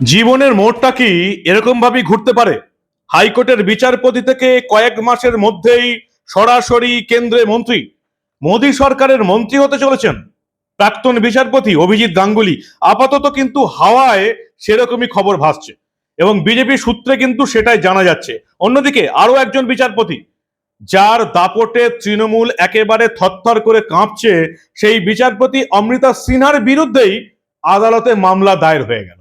জীবনের মোড়টা কি এরকম ভাবেই ঘুরতে পারে? হাইকোর্টের বিচারপতি থেকে কয়েক মাসের মধ্যেই সরাসরি কেন্দ্রে মন্ত্রী। মোদী সরকারের মন্ত্রী হতে চলেছেন প্রাক্তন বিচারপতি অভিজিৎ গাঙ্গুলি। আপাতত কিন্তু হাওয়ায় সেরকমই খবর ভাসছে এবং বিজেপি সূত্রে কিন্তু সেটাই জানা যাচ্ছে। অন্যদিকে আরও একজন বিচারপতি, যার দাপটে তৃণমূল একেবারে থরথর করে কাঁপছে, সেই বিচারপতি অমৃতা সিনহার বিরুদ্ধেই আদালতে মামলা দায়ের হয়ে গেল।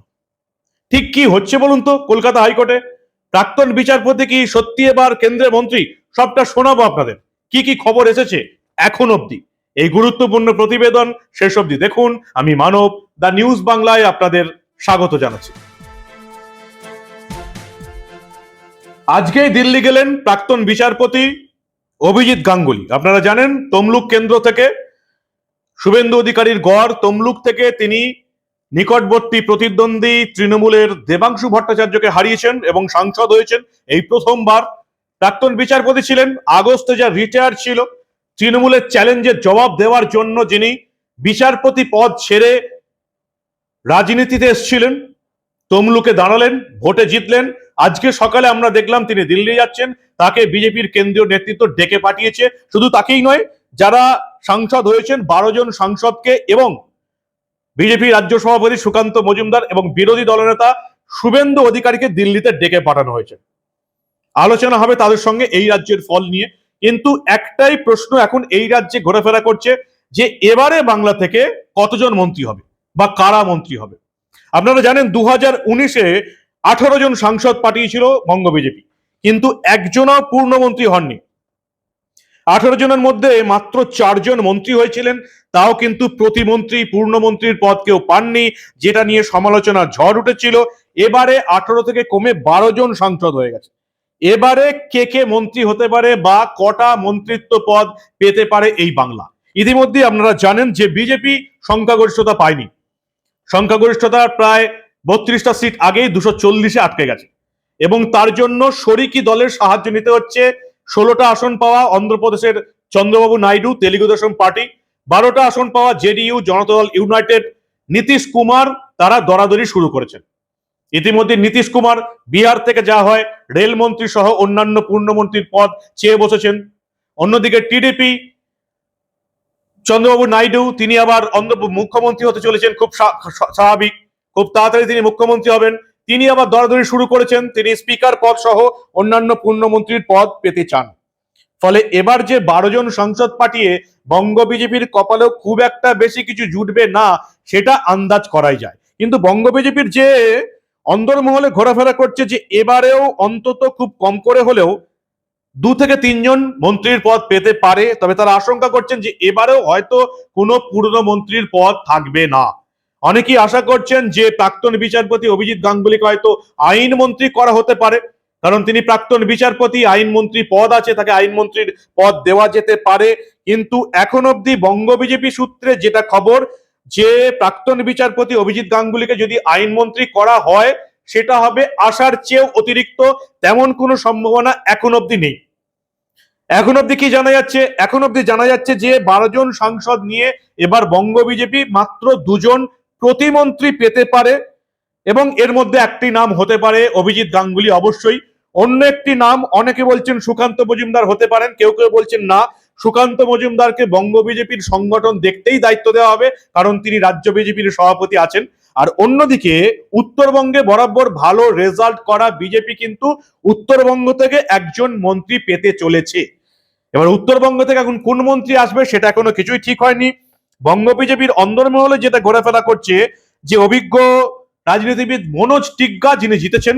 ঠিক কি হচ্ছে বলুন তো কলকাতা হাইকোর্টে? প্রাক্তন বিচারপতি কি সত্যি এবার কেন্দ্রের মন্ত্রী? সবটা শোনাবো আপনাদের। কি কি খবর এসেছে এখন অবধি? এই গুরুত্বপূর্ণ প্রতিবেদন শেষ অবধি দেখুন। আমি মানব, দ্য নিউজ বাংলায় আপনাদের স্বাগত জানাচ্ছি। আজকেই দিল্লি গেলেন প্রাক্তন বিচারপতি অভিজিৎ গাঙ্গুলি। আপনারা জানেন তমলুক কেন্দ্র থেকে শুভেন্দু অধিকারীর গড় তমলুক থেকে তিনি নিকটবর্তী প্রতিদ্বন্দ্বী তৃণমূলের দেবাংশু ভট্টাচার্যকে হারিয়েছেন এবং সাংসদ হয়েছেন এই প্রথমবার। প্রাক্তন বিচারপতি ছিলেন, আগস্টে যা রিটায়ার ছিল, তৃণমূলের চ্যালেঞ্জের জবাব দেওয়ার জন্য যিনি বিচারপতি পদ ছেড়ে রাজনীতিতে এসেছিলেন, তমলুকে দাঁড়ালেন, ভোটে জিতলেন। আজকে সকালে আমরা দেখলাম তিনি দিল্লি যাচ্ছেন, তাকে বিজেপির কেন্দ্রীয় নেতৃত্ব ডেকে পাঠিয়েছে। শুধু তাকেই নয়, যারা সাংসদ হয়েছেন, বারো জন সাংসদকে এবং বিজেপি রাজ্য সভাপতি সুকান্ত মজুমদার এবং বিরোধী দলনেতা শুভেন্দু অধিকারীকে দিল্লিতে ডেকে পাঠানো হয়েছে। আলোচনা হবে তাদের সঙ্গে এই রাজ্যের ফল নিয়ে। কিন্তু একটাই প্রশ্ন এখন এই রাজ্যে ঘোরাফেরা করছে যে এবারে বাংলা থেকে কতজন মন্ত্রী হবে বা কারা মন্ত্রী হবে। আপনারা জানেন দু হাজার উনিশে আঠারো জন সাংসদ পাঠিয়েছিল বঙ্গ বিজেপি। কিন্তু একজনও পূর্ণমন্ত্রী হননি। আঠারো জনের মধ্যে মাত্র চারজন মন্ত্রী হয়েছিলেন। তাও কিন্তু প্রতিমন্ত্রী, পূর্ণমন্ত্রীর পদ কেউ পাননি, যেটা নিয়ে সমালোচনা ঝড় উঠেছিল। এবারে আঠারো থেকে কমে বারো জন সাংসদ হয়ে গেছে। এবারে কে কে মন্ত্রী হতে পারে বা কটা মন্ত্রিত্ব পদ পেতে পারে এই বাংলা। ইতিমধ্যে আপনারা জানেন যে বিজেপি সংখ্যাগরিষ্ঠতা পায়নি। সংখ্যাগরিষ্ঠতার প্রায় বত্রিশটা সিট আগেই দুশো চল্লিশে আটকে গেছে। এবং তার জন্য শরিকি দলের সাহায্য নিতে হচ্ছে ষোলোটা আসন পাওয়া অন্ধ্রপ্রদেশের চন্দ্রবাবু নাইডু, তেলুগু দেশম পার্টি। বারোটা আসন পাওয়া জেডিইউ, জনতা দল ইউনাইটেড, নীতিশ কুমার, তারা দরাদরি শুরু করেছেন। ইতিমধ্যে নীতিশ কুমার বিহার থেকে যা হয়, রেলমন্ত্রী সহ অন্যান্য পূর্ণমন্ত্রীর পদ চেয়ে বসেছেন। অন্যদিকে টিডিপি, চন্দ্রবাবু নাইডু, তিনি আবার অন্ধ্র মুখ্যমন্ত্রী হতে চলেছেন, খুব স্বা- স্বা- স্বাভাবিক। খুব তাড়াতাড়ি তিনি মুখ্যমন্ত্রী হবেন। তিনি আবার দরাদরি শুরু করেছেন। তিনি স্পিকার পদ সহ অন্যান্য পূর্ণমন্ত্রীর পদ পেতে চান। ফলে এবার যে বারো জন সংসদ পাঠিয়ে বঙ্গ বিজেপির কপালেও খুব একটা বেশি কিছু জুটবে না, সেটা আন্দাজ করাই যায়। কিন্তু বঙ্গ বিজেপির যে অন্দরমহলে ঘোরাফেরা করছে যে এবারেও অন্তত খুব কম করে হলেও দু থেকে তিনজন মন্ত্রীর পদ পেতে পারে, তবে তারা আশঙ্কা করছেন যে এবারেও হয়তো কোনো পুরনো মন্ত্রীর পদ থাকবে না। অনেকেই আশা করছেন যে প্রাক্তন বিচারপতি অভিজিৎ গাঙ্গুলিকে হয়তো আইনমন্ত্রী করা হতে পারে, কারণ তিনি প্রাক্তন বিচারপতি, আইনমন্ত্রী পদ আছে, তাকে আইনমন্ত্রীর পদ দেওয়া যেতে পারে। কিন্তু এখন অবধি বঙ্গ বিজেপি সূত্রে যেটা খবর, যে প্রাক্তন বিচারপতি অভিজিৎ গাঙ্গুলিকে যদি আইনমন্ত্রী করা হয়, সেটা হবে আশার চেয়েও অতিরিক্ত, তেমন কোনো সম্ভাবনা এখন অবধি নেই। এখন অবধি কি জানা যাচ্ছে? এখন অবধি জানা যাচ্ছে যে বারো জন সাংসদ নিয়ে এবার বঙ্গ বিজেপি মাত্র দুজন প্রতিমন্ত্রী পেতে পারে এবং এর মধ্যে একটি নাম হতে পারে অভিজিৎ গাঙ্গুলি অবশ্যই। অন্য একটি নাম অনেকে বলছেন সুকান্ত মজুমদার হতে পারেন, কেউ কেউ বলছেন না। সুকান্ত মজুমদারকে বঙ্গ বিজেপির সংগঠন দেখতেই দায়িত্ব দেওয়া হবে, কারণ তিনি রাজ্য বিজেপির সভাপতি আছেন। আর অন্যদিকে উত্তরবঙ্গে বরাবর ভালো রেজাল্ট করা বিজেপি কিন্তু উত্তরবঙ্গ থেকে একজন মন্ত্রী পেতে চলেছে। এবার উত্তরবঙ্গ থেকে এখন কোন মন্ত্রী আসবে সেটা এখনও কিছুই ঠিক হয়নি। বঙ্গ বিজেপির অন্দরমহলে যেটা ঘোরাফেরা করছে, যে অভিজ্ঞ রাজনীতিবিদ মনোজ টিগ্গা যিনি জিতেছেন,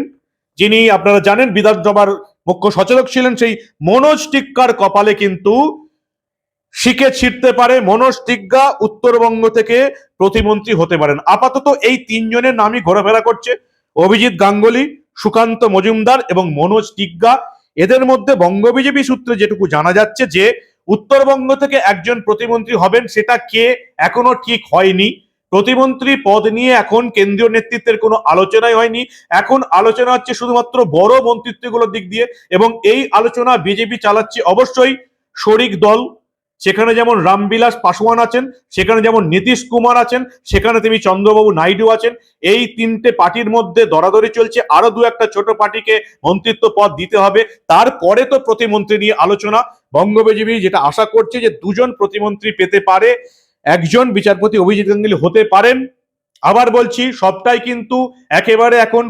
যিনি আপনারা জানেন বিধানসভার মুখ্য সচেতক ছিলেন, সেই মনোজ টিক্কার কপালে কিন্তু শিখে ছিটতে পারে মনোজ টিগ্গা উত্তরবঙ্গ থেকে প্রতিমন্ত্রী হতে পারেন। আপাতত এই তিনজনের নামই ঘোরাফেরা করছে, অভিজিৎ গাঙ্গুলি, সুকান্ত মজুমদার এবং মনোজ টিগ্গা। এদের মধ্যে বঙ্গ বিজেপি সূত্রে যেটুকু জানা যাচ্ছে যে উত্তরবঙ্গ থেকে একজন প্রতিমন্ত্রী হবেন, সেটা কে এখনও ঠিক হয়নি। প্রতিমন্ত্রী পদ নিয়ে এখন কেন্দ্রীয় নেতৃত্বের কোনো আলোচনাই হয়নি। এখন আলোচনা হচ্ছে শুধুমাত্র বড় মন্ত্রিত্বগুলোর দিক দিয়ে এবং এই আলোচনা বিজেপি চালাচ্ছে অবশ্যই শরিক দল সেখানে যেমন রামবিলাস পাসওয়ান আছেন, সেখানে যেমন নীতিশ কুমার আছেন, সেখানে তিনি চন্দ্রবাবু নাইডু আছেন, এই তিনটে পার্টির মধ্যে দরাদরি চলছে। আরও দু একটা ছোট পার্টিকে মন্ত্রিত্ব পদ দিতে হবে। তারপরে তো প্রতিমন্ত্রী নিয়ে আলোচনা। বঙ্গবিজেপি যেটা আশা করছে যে দুজন প্রতিমন্ত্রী পেতে পারে, একজন বিচারপতি অভিজিৎ গাঙ্গুলি হতে পারেন। আবার বলছি, সবটাই কিন্তু একেবারে এখন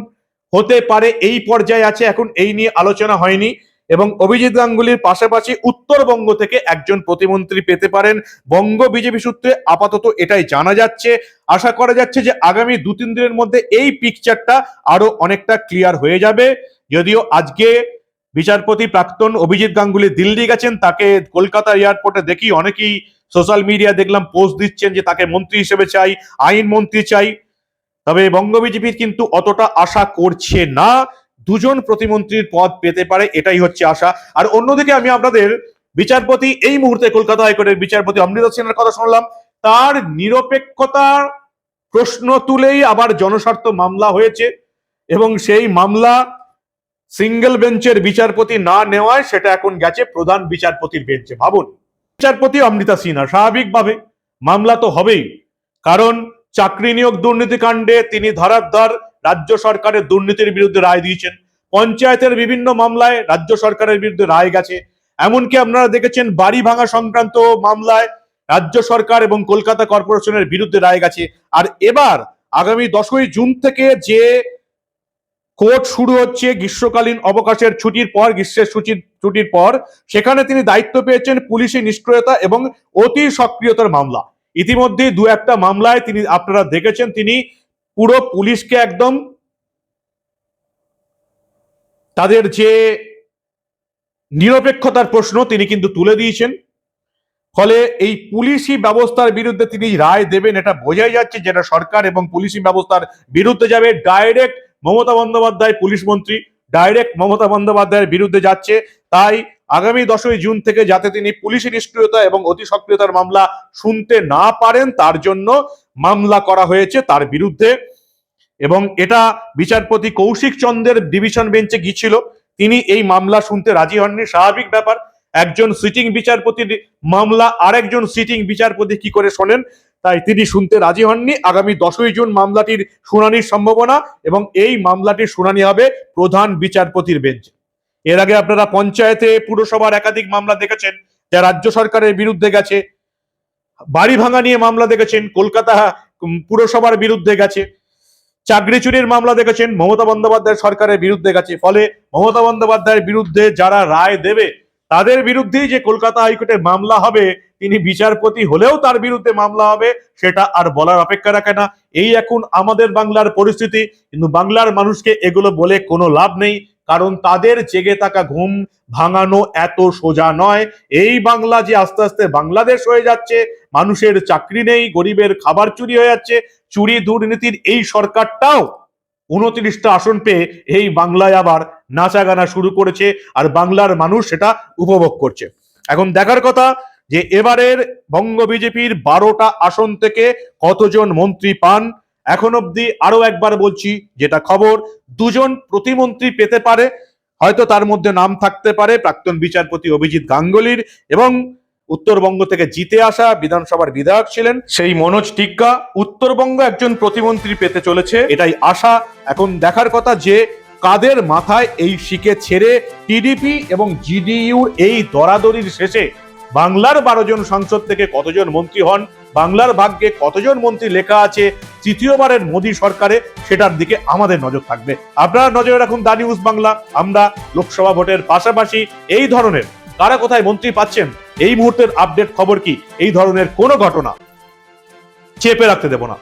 হতে পারে, এই পর্যায়ে আছে, এখন এই নিয়ে আলোচনা হয়নি। এবং অভিজিৎ গাঙ্গুলির পাশাপাশি উত্তরবঙ্গ থেকে একজন প্রতিমন্ত্রী পেতে পারেন। বঙ্গ বিজেপি সূত্রে আপাতত এটাই জানা যাচ্ছে। আশা করা যাচ্ছে যে আগামী দু তিন দিনের মধ্যে এই পিকচারটা আরও অনেকটা ক্লিয়ার হয়ে যাবে। যদিও আজকে বিচারপতি প্রাক্তন অভিজিৎ গাঙ্গুলি দিল্লি গেছেন, তাকে কলকাতা এয়ারপোর্টে দেখি অনেকেই সোশ্যাল মিডিয়া দেখলাম পোস্ট দিচ্ছেন যে তাকে মন্ত্রী হিসেবে চাই, আইন মন্ত্রী চাই। তবে বঙ্গ বিজেপি কিন্তু অতটা আশা করছে না। দুজন প্রতিমন্ত্রীর পদ পেতে পারে, এটাই হচ্ছে আশা। আর অন্যদিকে আমি আপনাদের বিচারপতি এই মুহূর্তে কলকাতা হাইকোর্টের বিচারপতি অমৃতা সেনের কথা শুনলাম। তার নিরপেক্ষতার প্রশ্ন তুলেই আবার জনস্বার্থ মামলা হয়েছে এবং সেই মামলা সিঙ্গেল বেঞ্চের বিচারপতি না নেওয়ায় সেটা এখন গেছে প্রধান বিচারপতির বেঞ্চে। ভাবুন, বিচারপতি অমৃতা সিনহা স্বাভাবিকভাবে মামলা তো হবেই, কারণ চাকরি নিয়োগ দুর্নীতি কাণ্ডে তিনি ধারাদ্ধার রাজ্য সরকারের দুর্নীতির বিরুদ্ধে রায় দিয়েছেন। পঞ্চায়েতের বিভিন্ন মামলায় রাজ্য সরকারের বিরুদ্ধে রায় গেছে। এমনকি আপনারা দেখেছেন বাড়ি ভাঙা সংক্রান্ত মামলায় রাজ্য সরকার এবং কলকাতা কর্পোরেশনের বিরুদ্ধে রায় গেছে। আর এবার আগামী দশই জুন থেকে যে কোর্ট শুরু হচ্ছে গ্রীষ্মকালীন অবকাশের ছুটির পর, গ্রীষ্মের ছুটির ছুটির পর, সেখানে তিনি দায়িত্ব পেয়েছেন পুলিশি নিষ্ক্রিয়তা এবং অতি সক্রিয়তার মামলা। ইতিমধ্যে দু একটা মামলায় তিনি, আপনারা দেখেছেন তিনি পুরো পুলিশকে একদম তাদের যে নিরপেক্ষতার প্রশ্ন তিনি কিন্তু তুলে দিয়েছেন। ফলে এই পুলিশি ব্যবস্থার বিরুদ্ধে তিনি রায় দেবেন এটা বোঝাই যাচ্ছে যেটা সরকার এবং পুলিশি ব্যবস্থার বিরুদ্ধে যাবে। ডাইরেক্ট মমতা বন্দ্যোপাধ্যায় পুলিশ মন্ত্রী ডাইরেক্ট মমতা বন্দ্যোপাধ্যায়ের বিরুদ্ধে যাচ্ছে। তাই আগামী দশই জুন থেকে যাতে তিনি পুলিশি নিষ্ক্রিয়তা এবং অতি সক্রিয়তার মামলা শুনতে না পারেন, তার জন্য মামলা করা হয়েছে তার বিরুদ্ধে। এবং এটা বিচারপতি কৌশিক চন্দ্রের ডিভিশন বেঞ্চে গিয়েছিল। তিনি এই মামলা শুনতে রাজি হননি। স্বাভাবিক ব্যাপার, একজন সিটিং বিচারপতির মামলা, আরেকজন সিটিং বিচারপতি কি করে শোনেন? তাই তিনি শুনতে রাজি হননি। আগামী দশই জুন মামলাটির শুনানির সম্ভাবনা এবং এই মামলাটির শুনানি হবে প্রধান বিচারপতির বেঞ্চ। এর আগে আপনারা পঞ্চায়েতে, পুরসভার একাধিক মামলা দেখেছেন, যা রাজ্য সরকারের বিরুদ্ধে গেছে। বাড়ি ভাঙা নিয়ে মামলা দেখেছেন, কলকাতা পুরসভার বিরুদ্ধে গেছে। চাকরি চুরির মামলা দেখেছেন, মমতা বন্দ্যোপাধ্যায় সরকারের বিরুদ্ধে গেছে। ফলে মমতা বন্দ্যোপাধ্যায়ের বিরুদ্ধে যারা রায় দেবে, তাদের বিরুদ্ধেই যে কলকাতা হাইকোর্টে মামলা হবে, তিনি বিচারপতি হলেও তার বিরুদ্ধে মামলা হবে, সেটা আর বলার অপেক্ষা রাখে না। এই এখন আমাদের বাংলার পরিস্থিতি, কিন্তু বাংলার মানুষকে এগুলো বলে কোনো লাভ নেই। কারণ তাদের জেগে থাকা ঘুম ভাঙানো এত সোজা নয়। এই বাংলা যে আস্তে আস্তে বাংলাদেশ হয়ে যাচ্ছে, মানুষের চাকরি নেই, গরিবের খাবার চুরি হয়ে যাচ্ছে, চুরি দুর্নীতির এই সরকারটাও উনত্রিশটা আসন পেয়ে এই বাংলায় আবার নাচা গানা শুরু করেছে আর বাংলার মানুষ সেটা উপভোগ করছে। এখন দেখার কথা যে এবারের বঙ্গ বিজেপির বারোটা আসন থেকে কতজন মন্ত্রী পান এখন অবধি আরও একবার বলছি, যেটা খবর, দুজন প্রতিমন্ত্রী পেতে পারে, হয়তো তার মধ্যে নাম থাকতে পারে, প্রাক্তন বিচারপতি অভিজিৎ গাঙ্গুলির এবং উত্তরবঙ্গ থেকে জিতে আসা বিধানসভার বিধায়ক ছিলেন সেই মনোজ টিগ্গা উত্তরবঙ্গ একজন প্রতিমন্ত্রী পেতে চলেছে, এটাই আশা। এখন দেখার কথা যে কাদের মাথায় এই শিকে ছেড়ে টিডিপি এবং জিডিইউ এই দরাদরির শেষে বাংলার বারো জন সাংসদ থেকে কতজন মন্ত্রী হন বাংলার ভাগ্যে কতজন মন্ত্রী লেখা আছে তৃতীয়বারের মোদী সরকারে, সেটার দিকে আমাদের নজর থাকবে। আপনারা নজরে রাখুন দা নিউজ বাংলা। আমরা লোকসভা ভোটের পাশাপাশি এই ধরনের কারা কোথায় মন্ত্রী পাচ্ছেন, এই মুহূর্তের আপডেট খবর কি? এই ধরনের কোনো ঘটনা চেপে রাখতে দেব না।